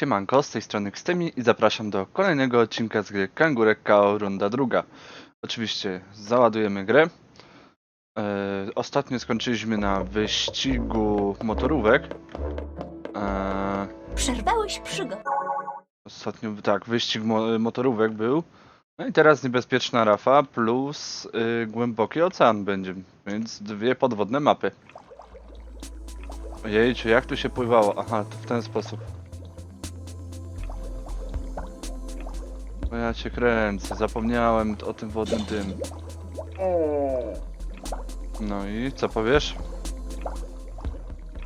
Siemanko, z tej strony Kstemi i zapraszam do kolejnego odcinka z gry Kangurek KO Runda druga. Oczywiście załadujemy grę. E, ostatnio skończyliśmy na wyścigu motorówek. E, Przerwałeś przygodę. ostatnio, tak, wyścig mo motorówek był. No i teraz niebezpieczna rafa plus y, głęboki ocean będzie, więc dwie podwodne mapy. Ojejciu, jak tu się pływało? Aha, to w ten sposób. O ja cię kręcę, zapomniałem o tym wodnym dym. No i co powiesz?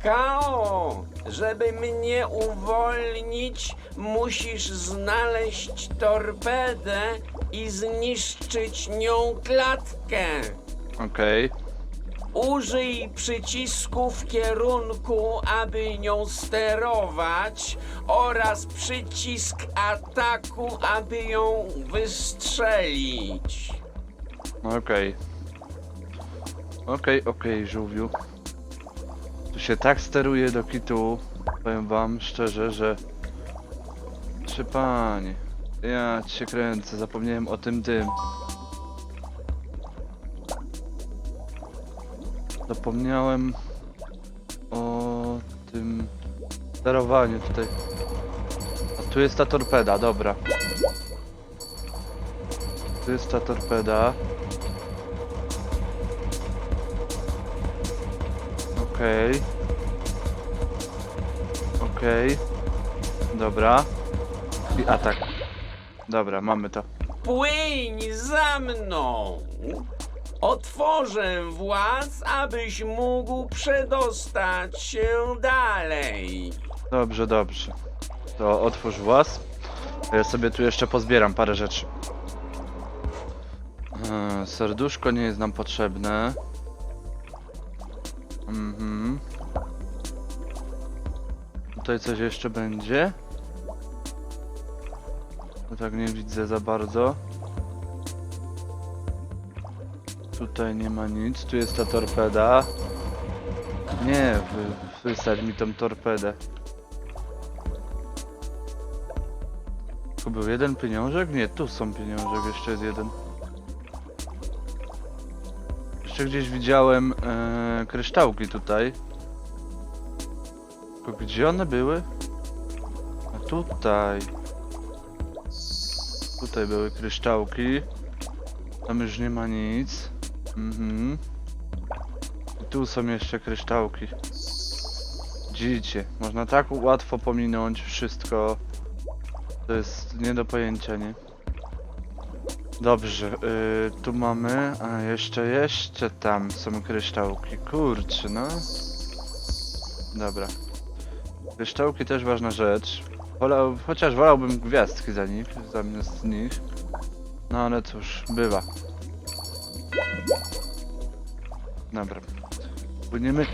Kao, żeby mnie uwolnić, musisz znaleźć torpedę i zniszczyć nią klatkę. Okej, Użyj przycisku w kierunku, aby nią sterować oraz przycisk ataku, aby ją wystrzelić. okej. Okej, okej, żółwiu. Tu się tak steruje do kitu, powiem wam szczerze, że... Czy panie, ja cię kręcę, zapomniałem o tym tym. Zapomniałem o tym sterowaniu tutaj. A tu jest ta torpeda, dobra. Tu jest ta torpeda. Okej. Okej. Dobra. I atak. Dobra, mamy to. Płyń za mną! Otworzę właz, abyś mógł przedostać się dalej. Dobrze, dobrze. To otwórz włas. Ja sobie tu jeszcze pozbieram parę rzeczy. Eee, serduszko nie jest nam potrzebne. Mhm. Tutaj coś jeszcze będzie. No tak nie widzę za bardzo. Tutaj nie ma nic. Tu jest ta torpeda. Nie, wy, wysadź mi tą torpedę. Tu był jeden pieniążek? Nie, tu są pieniążek, jeszcze jest jeden. Jeszcze gdzieś widziałem e, kryształki tutaj. Tylko gdzie one były? A tutaj. Tutaj były kryształki. Tam już nie ma nic. Mhm. I tu są jeszcze kryształki. Widzicie, można tak łatwo pominąć wszystko. To jest nie do pojęcia, nie? Dobrze, yy, tu mamy, a jeszcze, jeszcze tam są kryształki, kurczę, no. Dobra. Kryształki też ważna rzecz. Wolał, chociaż wolałbym gwiazdki za nich, zamiast nich. No ale cóż, bywa. Dobra. Płyniemy.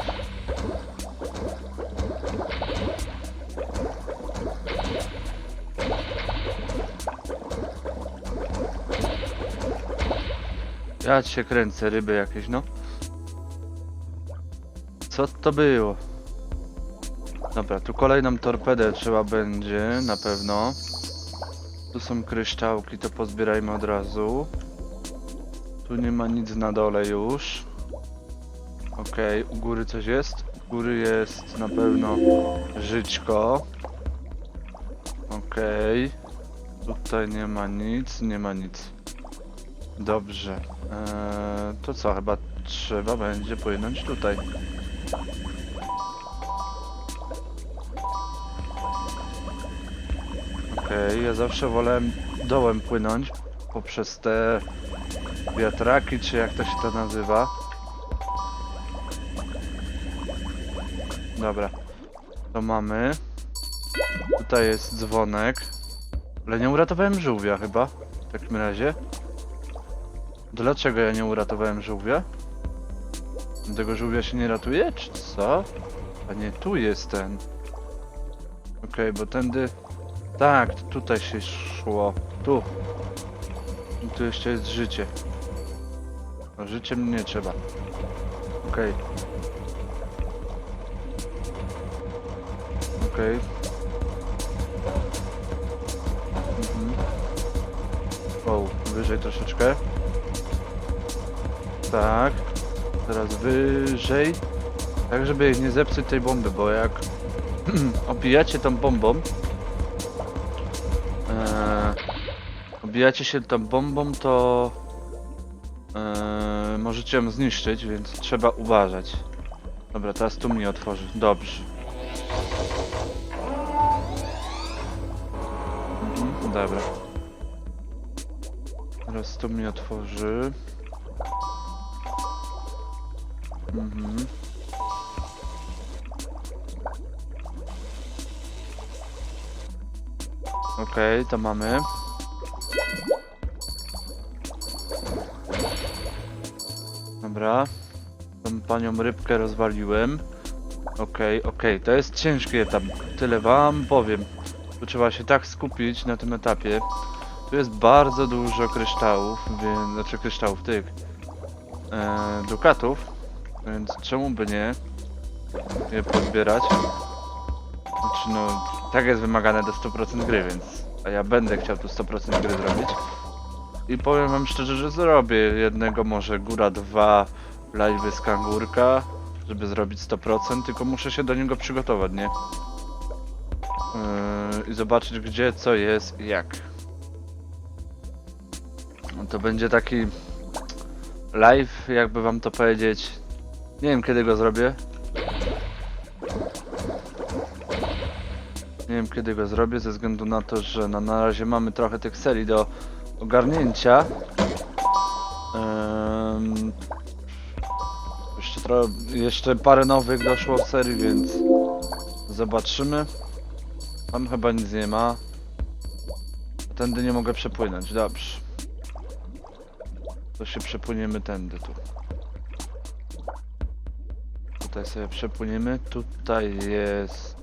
Ja cię kręcę, ryby jakieś, no. Co to było? Dobra, tu kolejną torpedę trzeba będzie, na pewno. Tu są kryształki, to pozbierajmy od razu. Tu nie ma nic na dole już. Okej, u góry coś jest? U góry jest na pewno żyćko. Okej. Tutaj nie ma nic, nie ma nic. Dobrze. Eee, to co, chyba trzeba będzie płynąć tutaj. Okej, ja zawsze wolałem dołem płynąć poprzez te wiatraki, czy jak to się to nazywa. Dobra, to mamy. Tutaj jest dzwonek. Ale nie uratowałem żółwia chyba, w takim razie. Dlaczego ja nie uratowałem żółwia? Tego żółwia się nie ratuje, czy co? A nie, tu jest ten. Okej, bo tędy... Tak, tutaj się szło. Tu. I tu jeszcze jest życie. No, życiem nie trzeba. Okej. okej. Mhm. Wyżej troszeczkę. Tak. Teraz wyżej. Tak, żeby nie zepsuć tej bomby, bo jak obijacie tą bombą, e, obijacie się tą bombą, to e, możecie ją zniszczyć, więc trzeba uważać. Dobra, teraz tu mnie otworzy. Dobrze. Dobra. Teraz tu mnie otworzy. Mhm. Okej, to mamy. Dobra. Tą panią rybkę rozwaliłem. Okej, okej, to jest ciężki etap. Tyle wam powiem. Tu trzeba się tak skupić na tym etapie. Tu jest bardzo dużo kryształów, więc, znaczy kryształów tych e, dukatów, więc czemu by nie je pozbierać? Znaczy no, tak jest wymagane do 100% gry, więc a ja będę chciał tu 100% gry zrobić. I powiem wam szczerze, że zrobię jednego, może góra dwa live'y z kangurka, żeby zrobić 100%, tylko muszę się do niego przygotować, nie? Yy, I zobaczyć gdzie, co jest i jak. No to będzie taki live, jakby wam to powiedzieć. Nie wiem kiedy go zrobię. Nie wiem kiedy go zrobię, ze względu na to, że no, na razie mamy trochę tych serii do ogarnięcia. Em, jeszcze, jeszcze parę nowych doszło w serii, więc zobaczymy. Tam chyba nic nie ma. Tędy nie mogę przepłynąć, dobrze. To się przepłyniemy tędy tu. Tutaj sobie przepłyniemy. Tutaj jest.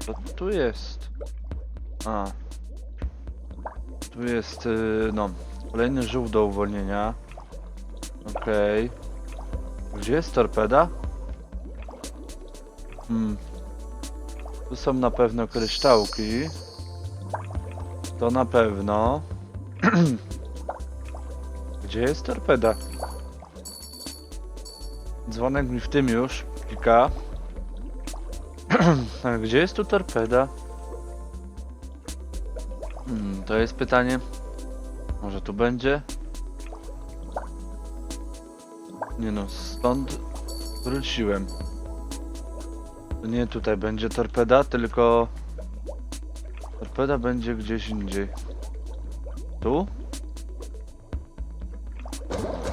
Co tu jest? A. Tu jest, yy, no, kolejny żółw do uwolnienia. Okej. Gdzie jest torpeda? Hmm. Tu są na pewno kryształki. To na pewno. Gdzie jest torpeda? Dzwonek mi w tym już pika. Gdzie jest tu torpeda? Hmm, to jest pytanie. Może tu będzie? Nie no, stąd wróciłem. Nie tutaj będzie torpeda, tylko... Torpeda będzie gdzieś indziej. Tu?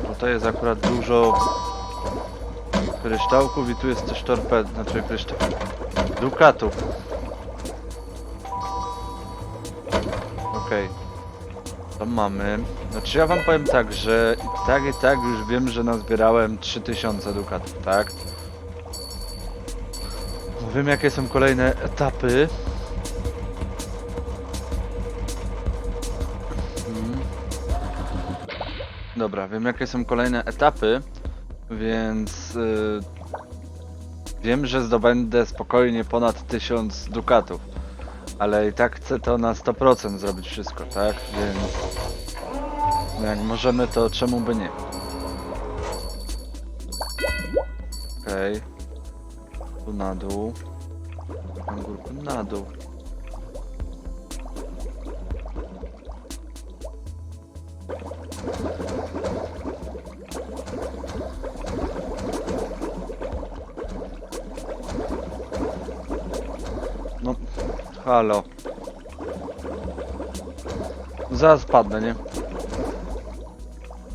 Tutaj jest akurat dużo kryształków i tu jest też torped, znaczy kryształ... Dukatów. Okej. To mamy. Znaczy ja wam powiem tak, że i tak i tak już wiem, że nazbierałem 3000 dukatów, tak? Wiem jakie są kolejne etapy. Mhm. Dobra, wiem jakie są kolejne etapy, więc y, wiem, że zdobędę spokojnie ponad 1000 dukatów, ale i tak chcę to na 100% zrobić wszystko, tak? Więc no jak możemy, to czemu by nie? Okej. Tu na dół. Kangurku na dół. No, halo. Zaraz padnę, nie?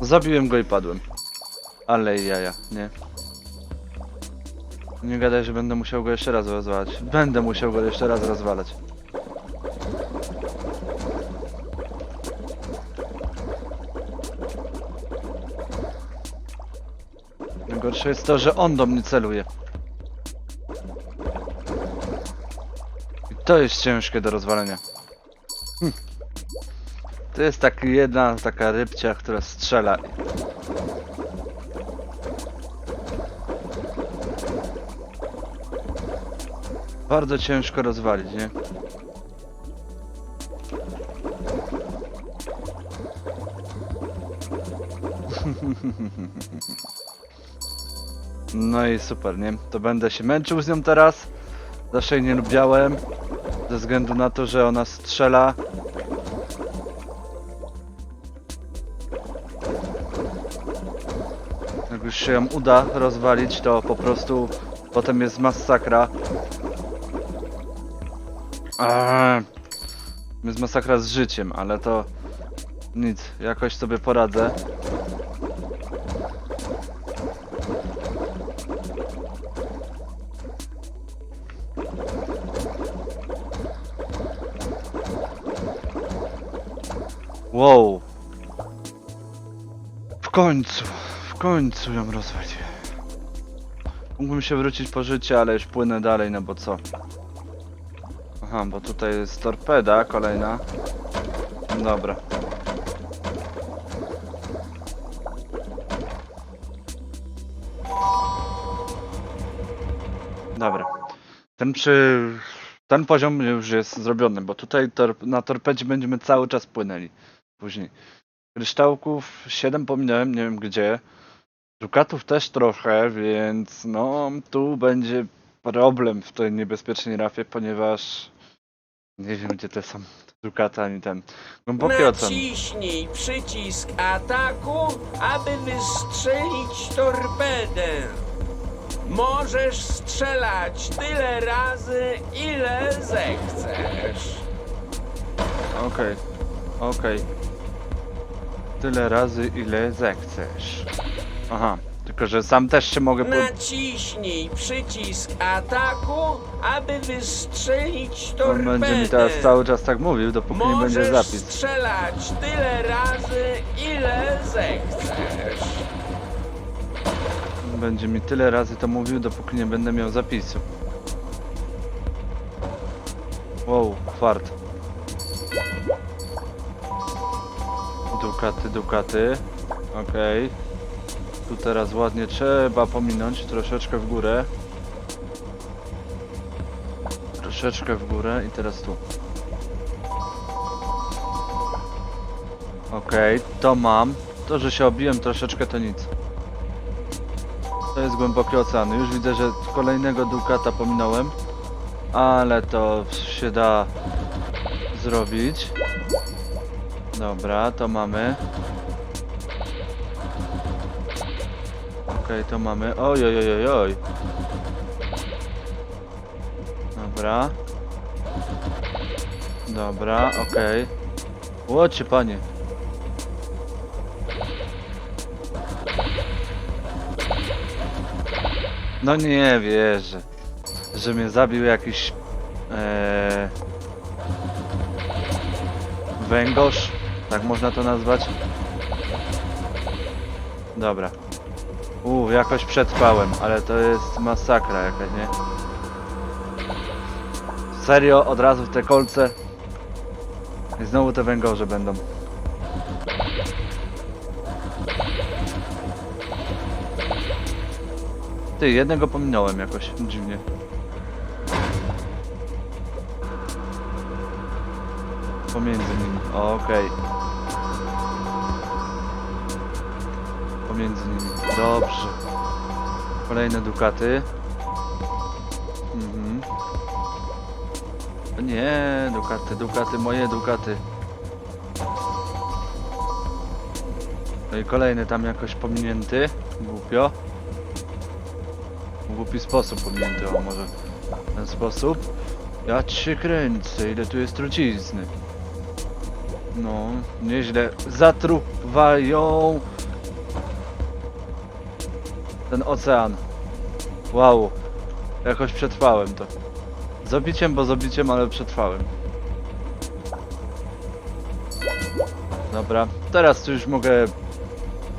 Zabiłem go i padłem. Ale jaja, nie? Nie gadaj, że będę musiał go jeszcze raz rozwalać. Będę musiał go jeszcze raz rozwalać. Najgorsze jest to, że on do mnie celuje. I to jest ciężkie do rozwalenia. Hm. To jest tak jedna taka rybcia, która strzela. Bardzo ciężko rozwalić, nie? No i super, nie? To będę się męczył z nią teraz. Zawsze jej nie lubiałem. Ze względu na to, że ona strzela. Jak już się ją uda rozwalić, to po prostu potem jest masakra. Eee, jest masakra z życiem, ale to nic, jakoś sobie poradzę. Wow. W końcu, w końcu ją rozwaliłem. Mógłbym się wrócić po życie, ale już płynę dalej, no bo co? Aha, bo tutaj jest torpeda kolejna. Dobra. Dobra. Ten przy... Ten poziom już jest zrobiony, bo tutaj tor na torpedzie będziemy cały czas płynęli. Później. Kryształków 7 pominąłem, nie wiem gdzie. Dukatów też trochę, więc no tu będzie problem w tej niebezpiecznej rafie, ponieważ nie wiem gdzie te są te dukaty ani ten. Głęboki ocean. Naciśnij przycisk ataku, aby wystrzelić torpedę. Możesz strzelać tyle razy, ile zechcesz. Okej, okej. Tyle razy ile zechcesz. Aha, tylko że sam też się mogę po... Naciśnij przycisk ataku, aby wystrzelić On torpedę. będzie mi teraz cały czas tak mówił, dopóki nie będzie zapis. strzelać tyle razy, ile zechcesz. Będzie mi tyle razy to mówił, dopóki nie będę miał zapisu. Wow, fart. Dukaty, dukaty. Okej. Tu teraz ładnie trzeba pominąć troszeczkę w górę. Troszeczkę w górę i teraz tu. Okej, to mam. To, że się obiłem troszeczkę to nic. To jest głęboki ocean. Już widzę, że kolejnego dukata pominąłem. Ale to się da zrobić. Dobra, to mamy. Okej, to mamy. Oj, oj, oj, oj, oj. Dobra. Dobra, okej. Łocie, panie. No nie wierzę, że mnie zabił jakiś e, węgorz, tak można to nazwać. Dobra. U, jakoś przetrwałem, ale to jest masakra jakaś, nie? Serio, od razu w te kolce. I znowu te węgorze będą. Ty, jednego pominąłem jakoś dziwnie. Pomiędzy nimi. Okej. Pomiędzy nimi. Dobrze. Kolejne dukaty. Mhm. Nie, dukaty, dukaty, moje dukaty. No i kolejny tam jakoś pominięty. Głupio. W głupi sposób pominięty, o może w ten sposób. Ja cię kręcę, ile tu jest trucizny. No, nieźle zatruwają ten ocean. Wow, jakoś przetrwałem to. Z obiciem, bo z obiciem, ale przetrwałem. Dobra, teraz to już mogę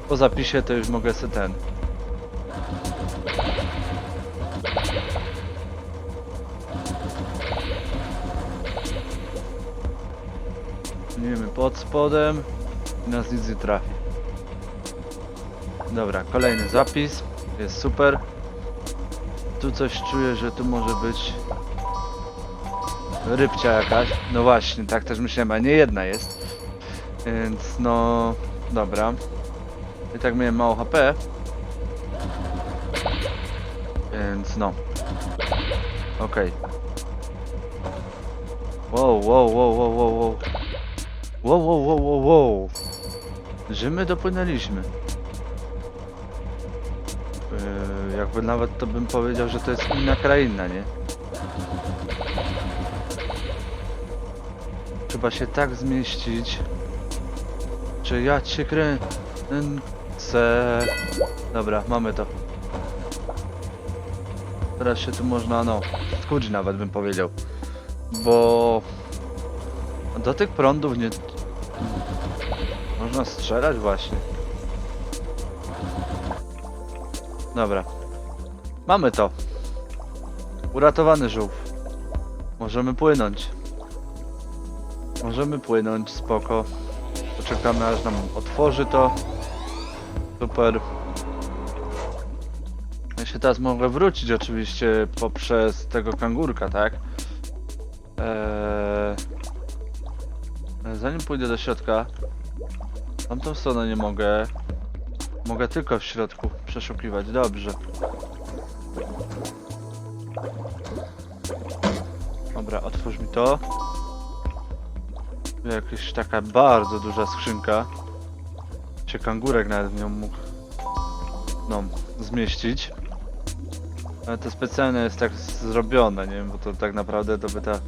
po zapisie to już mogę sobie ten Płyniemy pod spodem i nas nic nie trafi. Dobra, kolejny zapis. Jest super. Tu coś czuję, że tu może być rybcia jakaś. No właśnie, tak też myślałem, a nie jedna jest. Więc no, dobra. I tak miałem mało HP. Więc no. Okej. Wow, wow, wow, wow, wow, wow. Wow, wow, wow, wow, wow. Że my dopłynęliśmy. Yy, jakby nawet to bym powiedział, że to jest inna kraina, nie? Trzeba się tak zmieścić, że ja cię kręcę. Dobra, mamy to. Teraz się tu można, no, skuć nawet bym powiedział. Bo do tych prądów nie... Można strzelać właśnie. Dobra. Mamy to. Uratowany żółw. Możemy płynąć. Możemy płynąć, spoko. Poczekamy aż nam otworzy to. Super. Ja się teraz mogę wrócić oczywiście poprzez tego kangurka, tak? Eee... Zanim pójdę do środka, tamtą stronę nie mogę. Mogę tylko w środku przeszukiwać, dobrze. Dobra, otwórz mi to. Jakaś taka bardzo duża skrzynka. Się kangurek nawet w nią mógł no, zmieścić. Ale to specjalnie jest tak zrobione, nie? Bo to tak naprawdę to by ta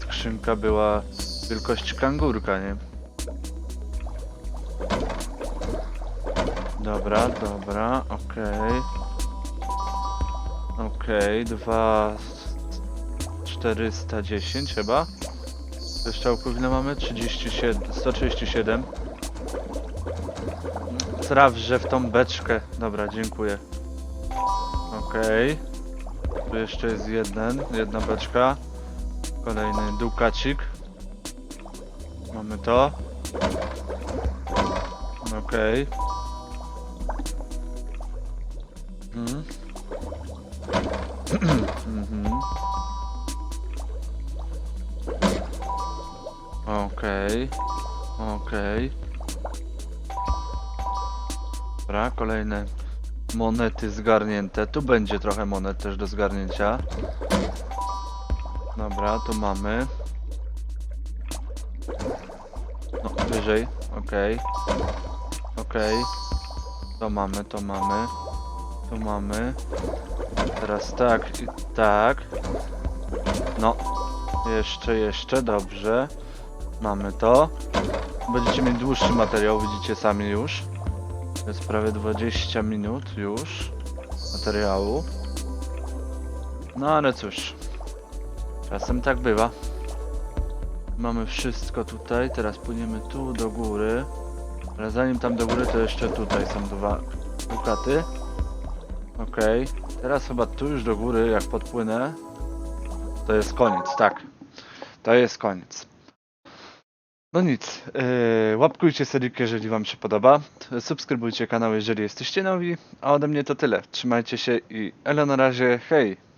skrzynka była wielkości kangurka, nie? Dobra, dobra, okej. Okej, dwa... 410 chyba. Ze strzałków ile mamy? 37, 137. Traf, że w tą beczkę. Dobra, dziękuję. Okej. Tu jeszcze jest jeden, jedna beczka. Kolejny dukacik. Mamy to. Okej. Mhm. Mhm. Okej. Okej. Dobra, kolejne monety zgarnięte. Tu będzie trochę monet też do zgarnięcia. Dobra, tu mamy. No, wyżej. Okej. Okej. To mamy, to mamy. Tu mamy. Teraz tak i tak. No. Jeszcze, jeszcze, dobrze. Mamy to. Będziecie mieć dłuższy materiał, widzicie sami już. To jest prawie 20 minut już materiału. No ale cóż. Czasem tak bywa. Mamy wszystko tutaj, teraz płyniemy tu do góry. Ale zanim tam do góry, to jeszcze tutaj są dwa dukaty. Okej, teraz chyba tu już do góry, jak podpłynę, to jest koniec, tak. To jest koniec. No nic, yy, łapkujcie serikę, jeżeli wam się podoba. Subskrybujcie kanał, jeżeli jesteście nowi. A ode mnie to tyle. Trzymajcie się i elo na razie, hej!